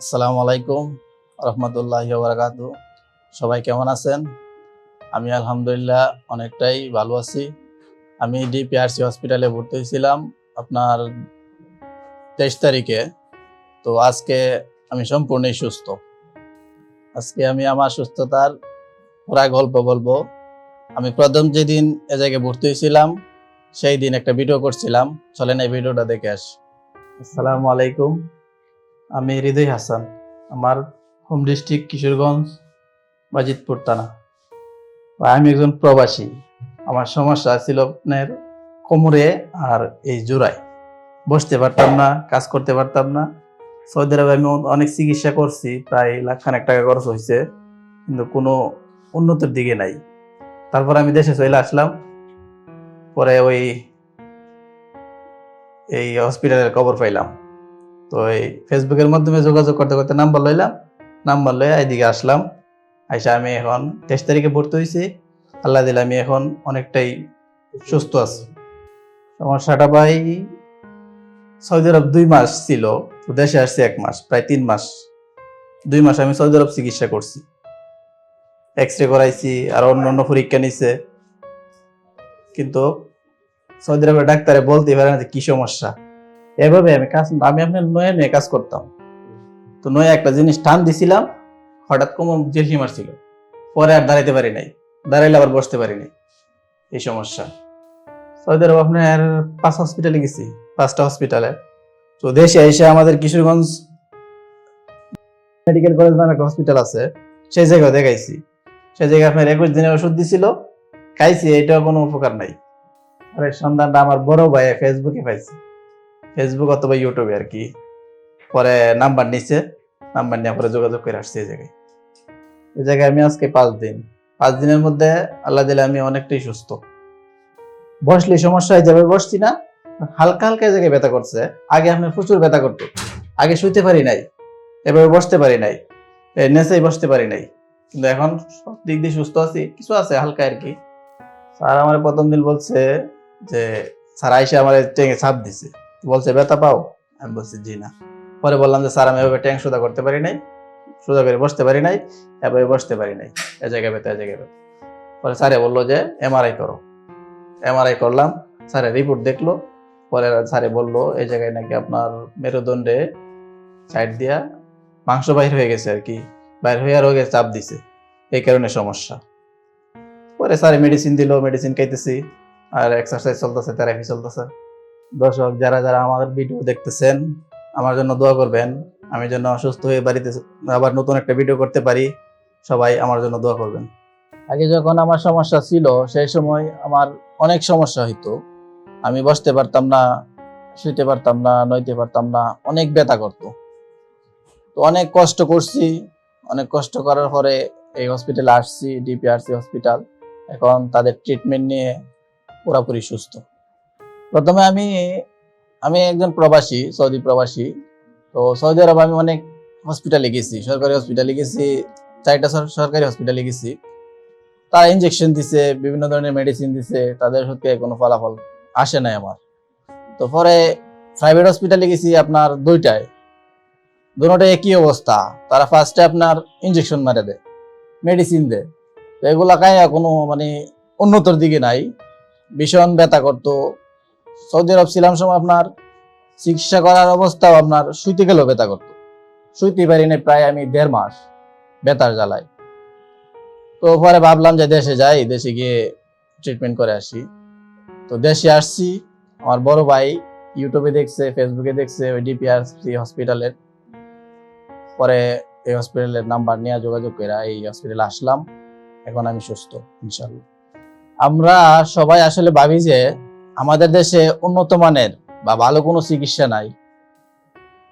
আসসালামু আলাইকুম রহমতুল্লাহ বারাকাতু সবাই কেমন আছেন? আমি আলহামদুলিল্লাহ অনেকটাই ভালো আছি। আমি ডিপিআরসি হসপিটালে ভর্তি হয়েছিলাম আপনার তেইশ তারিখে। তো আজকে আমি সম্পূর্ণই সুস্থ। আজকে আমি আমার সুস্থতার পুরা গল্প বলব। আমি প্রথম যেদিন এ জায়গায় ভর্তি হয়েছিলাম, সেই দিন একটা ভিডিও করছিলাম। চলেন এই ভিডিওটা দেখে আসি। আসসালামু আলাইকুম। আমি হৃদয় হাসান, আমার হোম ডিস্ট্রিক্ট কিশোরগঞ্জ, বাজিতপুর থানা। আমি একজন প্রবাসী। আমার সমস্যা ছিল আপনার কোমরে আর এই জোড়ায়। বসতে পারতাম না, কাজ করতে পারতাম না। সৌদি আরবে আমি অনেক চিকিৎসা করছি, প্রায় লাখখানেক টাকা খরচ হয়েছে, কিন্তু কোনো উন্নতির দিকে নাই। তারপর আমি দেশে চলে আসলাম। পরে ওই এই হসপিটালের খবর পাইলাম। তো এই ফেসবুকের মাধ্যমে যোগাযোগ করতে করতে নাম্বার লইলাম, নাম্বার লয়ে এইদিকে আসলাম। আইসা আমি এখন তেইশ তারিখে ভর্তি হয়েছি আল্লাহ দিলে আমি এখন অনেকটাই সুস্থ আছি। সমস্যাটা ভাই সৌদি আরব দুই মাস ছিল দেশে আসছি এক মাস, প্রায় তিন মাস। দুই মাস আমি সৌদি আরব চিকিৎসা করছি। এক্স রে করাইছি, আর অন্য অন্য পরীক্ষা নিছে। কিন্তু সৌদি আরবের ডাক্তারে বলতে পারে না যে কি সমস্যা। এভাবে আমি কাজ, আমি আপনার নয়ে নিয়ে কাজ করতাম। তো নয়ে একটা জিনিস টান দিছিলাম, হঠাৎ কোমর জেলহি মারছিল পরে আর দাঁড়াইতে পারি নাই। দাঁড়াইলে আবার বসতে পারি নাই। এই সমস্যা। সৌদি আরব আপনার পাঁচ হসপিটালে গেছি, পাঁচটা হসপিটালে তো দেশে এসে আমাদের কিশোরগঞ্জ মেডিকেল কলেজ নামে একটা হসপিটাল আছে সেই জায়গায় দেখাইছি। সেই জায়গায় আপনার একুশ দিনের ওষুধ দিছিল, খাইছি, এটাও কোনো উপকার নাই। আরে সন্ধানটা আমার বড় ভাই ফেসবুকে পাইছি। ফেসবুক অথবা ইউটিউবে আর কি। পরে নাম্বার নিচ্ছে নাম্বার নিয়ে পরে যোগাযোগ করে আসছে এই জায়গায়। এই জায়গায় আমি আজকে পাঁচ দিন। পাঁচ দিনের মধ্যে আল্লাহ দিলে আমি অনেকটাই সুস্থ। বসলে সমস্যা যাবে বসছি না। হালকা হালকা জায়গায় ব্যথা করছে। আগে আপনার প্রচুর ব্যথা করতো। আগে শুইতে পারি নাই। এভাবে বসতে পারি নাই। নেচেই বসতে পারি নাই। কিন্তু এখন সব দিক দিয়ে সুস্থ আছি। কিছু আছে হালকা আর কি। স্যার আমার প্রথম দিন বলছে যে, স্যার আইসে আমার ট্যাঙ্কে ছাপ দিছে। বলছে, ব্যথা পাও? আমি বলছি, জি না। পরে বললাম যে, স্যার, আমি এভাবে ট্যাঙ্ক সোজা করতে পারি নাই সোজা করে বসতে পারি নাই, এভাবে বসতে পারি নাই, এ জায়গায় ব্যথা, এ জায়গায় ব্যথা। পরে স্যারে বলল যে, এমআরআই করো। এমআরআই করলাম, স্যারের রিপোর্ট দেখল, পরে স্যারে বলল এই জায়গায় নাকি আপনার মেরুদণ্ডে সাইড দিয়া মাংস বাইর হয়ে গেছে আর কি, বাইর হয়ে রোগে চাপ দিছে, এই কারণে সমস্যা। পরে স্যারে মেডিসিন দিল মেডিসিন খাইতেছি, আর এক্সারসাইজ চলতেছে থেরাপি চলতেছে। দর্শক, যারা যারা আমাদের ভিডিও দেখতেছেন, আমার জন্য দোয়া করবেন। আমি যেন অসুস্থ হয়ে বাড়িতে আবার নতুন একটা ভিডিও করতে পারি, সবাই আমার জন্য দোয়া করবেন। আগে যখন আমার সমস্যা ছিল, সেই সময় আমার অনেক সমস্যা হইতো। আমি বসতে পারতাম না, শুইতে পারতাম না, নইতে পারতাম না, অনেক ব্যথা করতো। তো অনেক কষ্ট করছি। অনেক কষ্ট করার পরে এই হসপিটালে আসছি ডিপিআরসি হসপিটাল এখন তাদের ট্রিটমেন্ট নিয়ে পুরোপুরি সুস্থ। প্রথমে আমি আমি একজন প্রবাসী, সৌদি প্রবাসী। তো সৌদি আরব আমি অনেক হসপিটালে গেছি, সরকারি হসপিটালে গেছি, চারটা সরকারি হসপিটালে গেছি। তারা ইঞ্জেকশন দিছে, বিভিন্ন ধরনের মেডিসিন দিছে, তাদের সত্যি কোনো ফলাফল আসে নাই আমার। তো পরে প্রাইভেট হসপিটালে গেছি আপনার দুইটায়। দুটোটাই একই অবস্থা, তারা ফার্স্টে আপনার ইঞ্জেকশন মারে দেয় মেডিসিন দেয়। তো এগুলা কায় কোনো মানে উন্নতর দিকে নাই, ভীষণ ব্যথা করতো সৌদি আরব ছিলাম সময় আপনার চিকিৎসা করার অবস্থাও আপনার শুইতে গেলেও ব্যথা করতো। শুইতে পারি নাই প্রায় আমি দেড় মাস ব্যথার জ্বালায়। তো পরে ভাবলাম যে দেশে যাই, দেশে গিয়ে ট্রিটমেন্ট করে আসি। তো দেশে আসছি, আমার বড় ভাই ইউটিউবে দেখছে ফেসবুকে দেখছে, ওই ডিপিআরসি হসপিটালের পরে এই হসপিটালের নাম্বার নিয়ে যোগাযোগ করে এই হসপিটালে আসলাম। এখন আমি সুস্থ ইনশাল্লাহ আমরা সবাই আসলে ভাবি যে আমাদের দেশে উন্নত মানের বা ভালো কোনো চিকিৎসা নাই।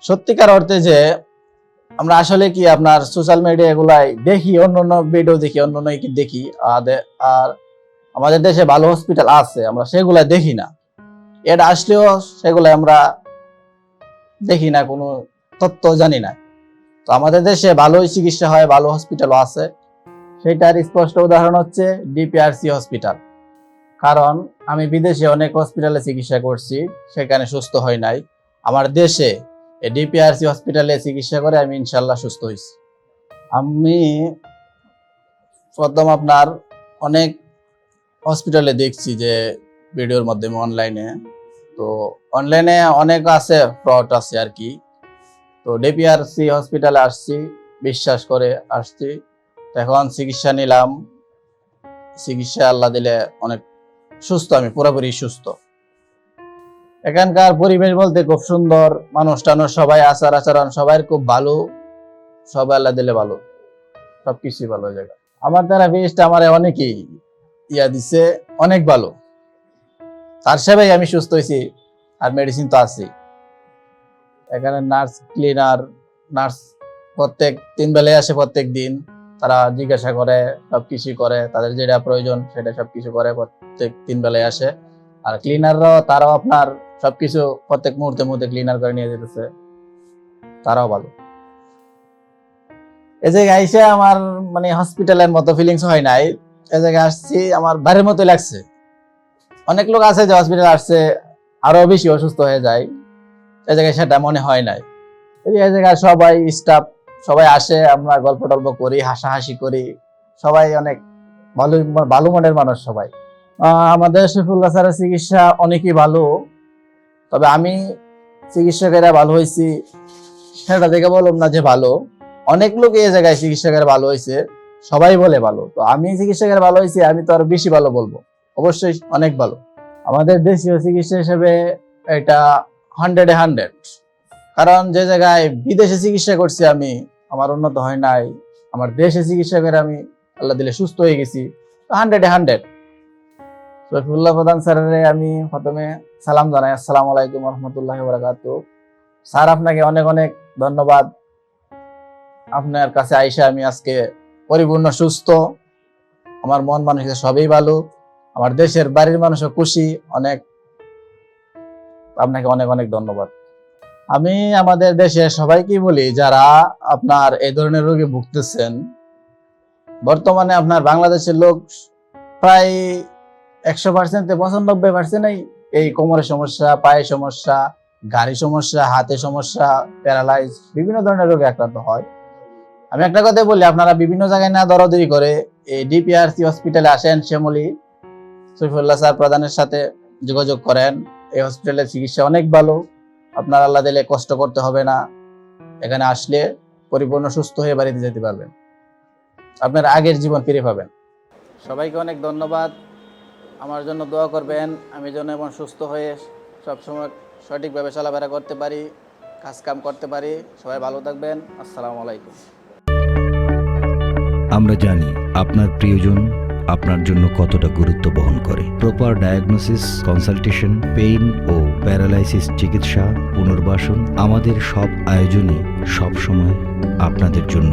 সত্যিকার অর্থে যে আমরা আসলে কি আপনার সোশ্যাল মিডিয়া এগুলাই দেখি অন্য অন্য ভিডিও দেখি অন্য অন্য দেখি। আর আমাদের দেশে ভালো হসপিটাল আছে, আমরা সেগুলা দেখি না। এটা আসলেও সেগুলো আমরা দেখি না, কোনো তথ্য জানি না। তো আমাদের দেশে ভালোই চিকিৎসা হয়, ভালো হসপিটালও আছে। সেটার স্পষ্ট উদাহরণ হচ্ছে ডিপিআরসি হসপিটাল কারণ আমি বিদেশে অনেক হসপিটালে চিকিৎসা করছি, সেখানে সুস্থ হয় নাই। আমার দেশে ডিপিআরসি হসপিটালে চিকিৎসা করে আমি ইনশাল্লাহ সুস্থ হয়েছি আমি প্রথম আপনার অনেক হসপিটালে দেখছি যে ভিডিওর মাধ্যমে অনলাইনে তো অনলাইনে অনেক আছে ফ্রড আছে আর কি। তো ডিপিআরসি হসপিটালে আসছি, বিশ্বাস করে আসছি। এখন চিকিৎসা নিলাম। চিকিৎসা আল্লাহ দিলে অনেক সুস্থ, আমি পুরোপুরি সুস্থ। এখানকার পরিবেশ বলতে খুব সুন্দর মানুষ টানুষ সবাই আচার আচরণ সবাই খুব ভালো, সবাই আল্লাহ দিলে ভালো, সবকিছুই ভালো জায়গা আমার দ্বারা বেস্ট আমার অনেকেই ইয়া দিছে, অনেক ভালো। তার সেবাই আমি সুস্থ হয়েছি, আর মেডিসিন তো আছে এখানে নার্স ক্লিনার নার্স প্রত্যেক তিন বেলায় আসে প্রত্যেক দিন। তারা জিজ্ঞাসা করে সবকিছু করে, তাদের যেটা প্রয়োজন সেটা সবকিছু করে। প্রত্যেক তিন বেলায় আসে। আর ক্লিনাররাও তারাও আপনার সবকিছু প্রত্যেক মুহূর্তে মুহূর্তে ক্লিনার করে নিয়ে যেতেছে। তারাও ভালো। এই জায়গায় আইসে আমার মানে হসপিটালের মতো ফিলিংস হয় নাই। এই জায়গায় আসছি, আমার বাড়ির মতো লাগছে। অনেক লোক আছে যে হসপিটাল আসছে, আরও বেশি অসুস্থ হয়ে যায়। এই জায়গায় সেটা মনে হয় নাই। এই জায়গায় সবাই স্টাফ সবাই আসে, আমরা গল্প টল্প করি, হাসাহাসি করি। সবাই অনেক ভালো ভালো মনের মানুষ সবাই। আমাদের শফিউল্লাহ স্যারের চিকিৎসা অনেকই ভালো। তবে আমি চিকিৎসকেরা ভালো হয়েছি, সেটা দেখে বললাম না যে ভালো। অনেক লোক এই জায়গায় চিকিৎসকের ভালো হয়েছে, সবাই বলে ভালো। তো আমি চিকিৎসকের ভালো হয়েছি, আমি তো আরও বেশি ভালো বলব। অবশ্যই অনেক ভালো। আমাদের দেশীয় চিকিৎসা হিসেবে এটা হান্ড্রেডে হান্ড্রেড কারণ যে জায়গায় বিদেশে চিকিৎসা করছি আমি, আমার উন্নত হয় নাই। আমার দেশে চিকিৎসা করে আমি আল্লাহ দিলে সুস্থ হয়ে গেছি। হান্ড্রেডে হান্ড্রেড শফিউল্লাহ প্রধান স্যারের আমি প্রথমে সালাম জানাই। আসসালামু আলাইকুম রহমতুল্লাহ বরাকাতু স্যার, আপনাকে অনেক অনেক ধন্যবাদ। আপনার কাছে আইসা আমি আজকে পরিপূর্ণ সুস্থ। আমার মন মানুষের সবই ভালো। আমার দেশের বাড়ির মানুষও খুশি। অনেক আপনাকে অনেক অনেক ধন্যবাদ। আমি আমাদের দেশে সবাইকে বলি, যারা আপনার এই ধরনের রোগে ভুগতেছেন, বর্তমানে আপনার বাংলাদেশের লোক প্রায় একশো পার্সেন্ট, পঁচানব্বই পার্সেন্টই এই কোমরের সমস্যা, পায়ের সমস্যা গাড়ি সমস্যা হাতে সমস্যা প্যারালাইজ বিভিন্ন ধরনের রোগে আক্রান্ত হয়। আমি একটা কথা বলি, আপনারা বিভিন্ন জায়গায় না দরদরি করে এই ডিপিআরসি হসপিটালে আসেন, শ্যামলী সৈফুল্লাহ স্যার প্রধানের সাথে যোগাযোগ করেন। এই হসপিটালের চিকিৎসা অনেক ভালো, আপনার আল্লাহ দিলে কষ্ট করতে হবে না, এখানে আসলে পরিপূর্ণ সুস্থ হয়ে বাড়িতে যেতে পারবেন। আপনার আগের জীবন ফিরে পাবেন। সবাইকে অনেক ধন্যবাদ। আমার জন্য দোয়া করবেন, আমি যেন এমন সুস্থ হয়ে সবসময় সঠিকভাবে চলাফেরা করতে পারি কাজ কাম করতে পারি। সবাই ভালো থাকবেন। আসসালামু আলাইকুম। আমরা জানি আপনার প্রিয়জন আপনার জন্য কতটা গুরুত্ব বহন করে। প্রপার ডায়াগনোসিস কনসালটেশন পেইন ও প্যারালাইসিস চিকিৎসা, পুনর্বাসন আমাদের সব আয়োজনে সব সময় আপনাদের জন্য